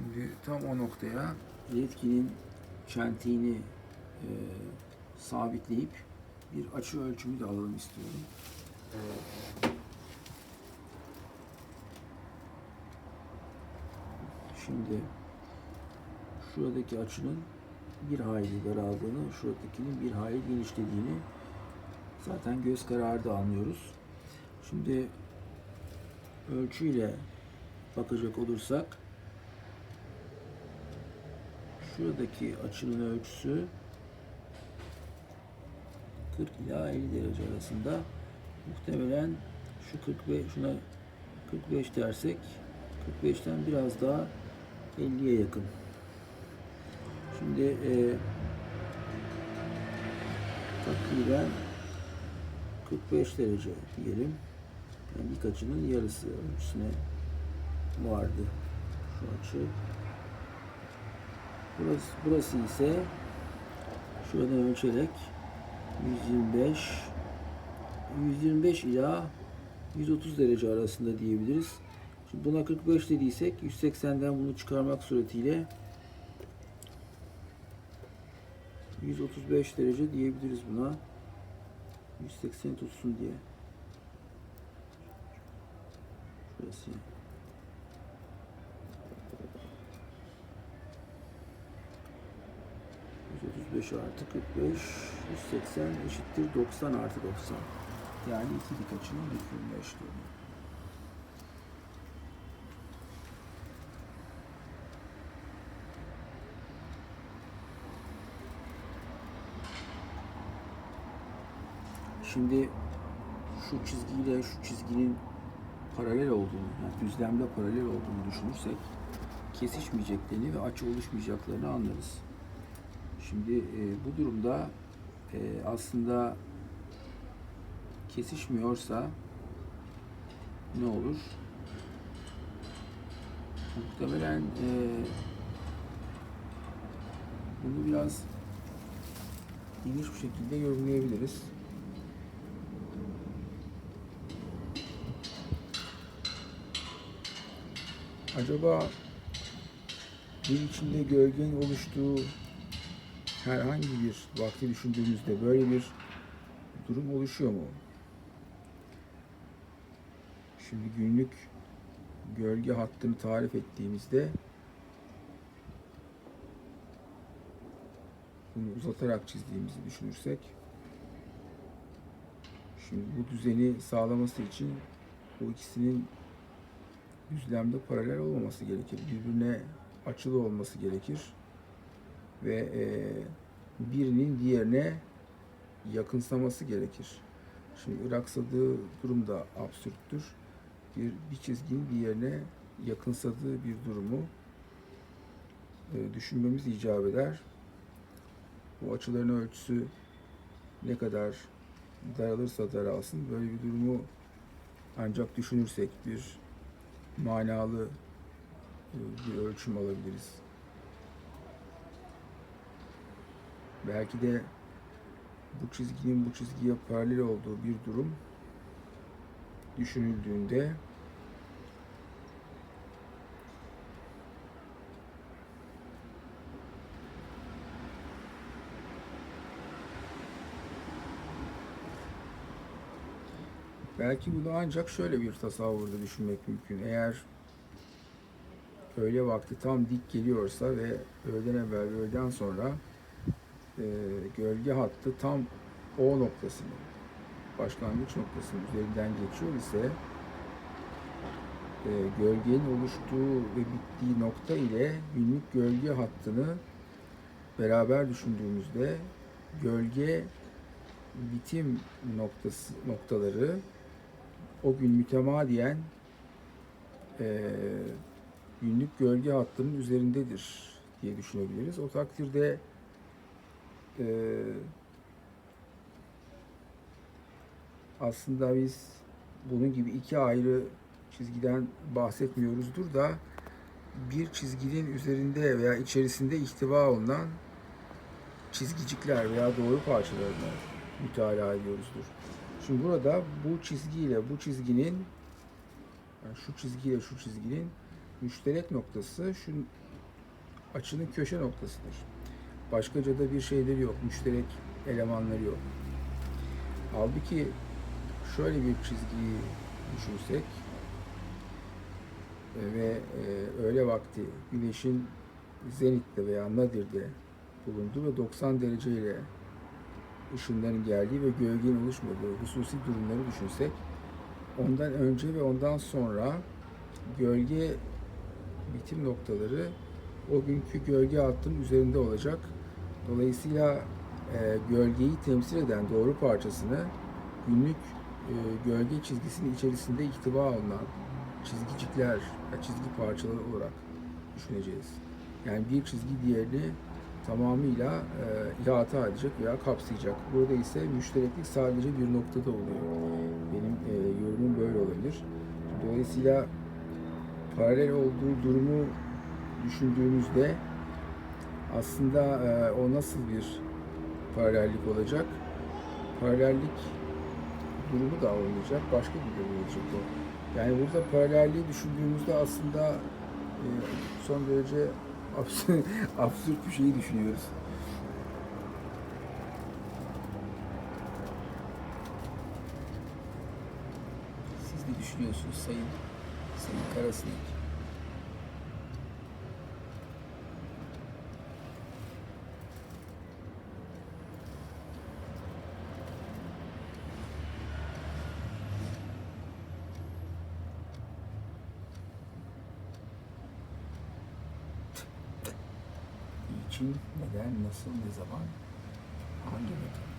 Şimdi tam o noktaya yetkinin çentiğini e, sabitleyip bir açı ölçümü de alalım istiyorum. Şimdi şuradaki açının bir hayli daraldığını, şuradakinin bir hayli genişlediğini zaten göz kararı anlıyoruz. Şimdi ölçüyle bakacak olursak şuradaki açının ölçüsü 40 ila 50 derece arasında. Muhtemelen şu 45 şuna 45 dersek 45'ten biraz daha 50'ye yakın. Şimdi e, takriben 45 derece diyelim. Yani ilk açının yarısı ölçüsüne vardı şu açı. Burası, burası ise şuradan ölçerek 125 125 ila 130 derece arasında diyebiliriz. Şimdi buna 45 dediysek 180'den bunu çıkarmak suretiyle 135 derece diyebiliriz buna. 180 tutsun diye. Şurası. ...135 artı 45... ...180 eşittir 90 artı 90. Yani iki dik açının bükülme eşlemi. Şimdi şu çizgiyle şu çizginin paralel olduğunu, yani düzlemde paralel olduğunu düşünürsek kesişmeyeceklerini ve açı oluşmayacaklarını anlarız. Şimdi e, bu durumda e, aslında kesişmiyorsa ne olur? Muhtemelen e, bunu biraz geniş bir şekilde yorumlayabiliriz. Acaba bir içinde gölgenin oluştuğu herhangi bir vakti düşündüğümüzde böyle bir durum oluşuyor mu? Şimdi günlük gölge hattını tarif ettiğimizde bunu uzatarak çizdiğimizi düşünürsek şimdi bu düzeni sağlaması için bu ikisinin düzlemde paralel olmaması gerekir. Birbirine açılı olması gerekir. Ve e, birinin diğerine yakınsaması gerekir. Şimdi iraksadığı durum da absürttür. Bir, bir çizginin diğerine yakınsadığı bir durumu e, düşünmemiz icap eder. Bu açıların ölçüsü ne kadar daralırsa daralsın böyle bir durumu ancak düşünürsek bir manalı e, bir ölçüm alabiliriz. Belki de bu çizginin bu çizgiye paralel olduğu bir durum düşünüldüğünde Belki bunu ancak şöyle bir tasavvurda düşünmek mümkün. Eğer öğle vakti tam dik geliyorsa ve öğleden evvel ve öğleden sonra e, gölge hattı tam O noktasının, başlangıç noktasının üzerinden geçiyor ise e, gölgenin oluştuğu ve bittiği nokta ile günlük gölge hattını beraber düşündüğümüzde gölge bitim noktası noktaları o gün mütemadiyen e, günlük gölge hattının üzerindedir diye düşünebiliriz. O takdirde e, aslında biz bunun gibi iki ayrı çizgiden bahsetmiyoruzdur da bir çizginin üzerinde veya içerisinde ihtiva olunan çizgicikler veya doğru parçalarını mütalaa ediyoruzdur. Şimdi burada bu çizgiyle bu çizginin yani şu çizgiyle şu çizginin müşterek noktası şu açının köşe noktasıdır. Başkaca da bir şeyleri yok, müşterek elemanları yok. Halbuki şöyle bir çizgiyi düşünsek e, ve e, öğle vakti güneşin zenitte veya nadirde bulunduğu ve 90 derece ile ışınların geldiği ve gölgenin oluşmadığı hususi durumları düşünsek ondan önce ve ondan sonra gölge bitim noktaları o günkü gölge hattının üzerinde olacak. Dolayısıyla e, gölgeyi temsil eden doğru parçasını günlük e, gölge çizgisinin içerisinde ihtiva alınan çizgicikler, ya çizgi parçaları olarak düşüneceğiz. Yani bir çizgi diğerini tamamıyla e, ihata edecek veya kapsayacak. Burada ise müştereklik sadece bir noktada oluyor. Benim e, yorumum böyle olabilir. Dolayısıyla paralel olduğu durumu düşündüğümüzde aslında e, o nasıl bir paralellik olacak? Paralellik durumu da olmayacak, başka bir durum olacak o. Yani burada paralelliği düşündüğümüzde aslında e, son derece absürt, absürt bir şeyi düşünüyoruz. Siz ne düşünüyorsunuz Sayın Sayın Karasinek? Niçin, neden, nasıl, ne zaman, hangi metot?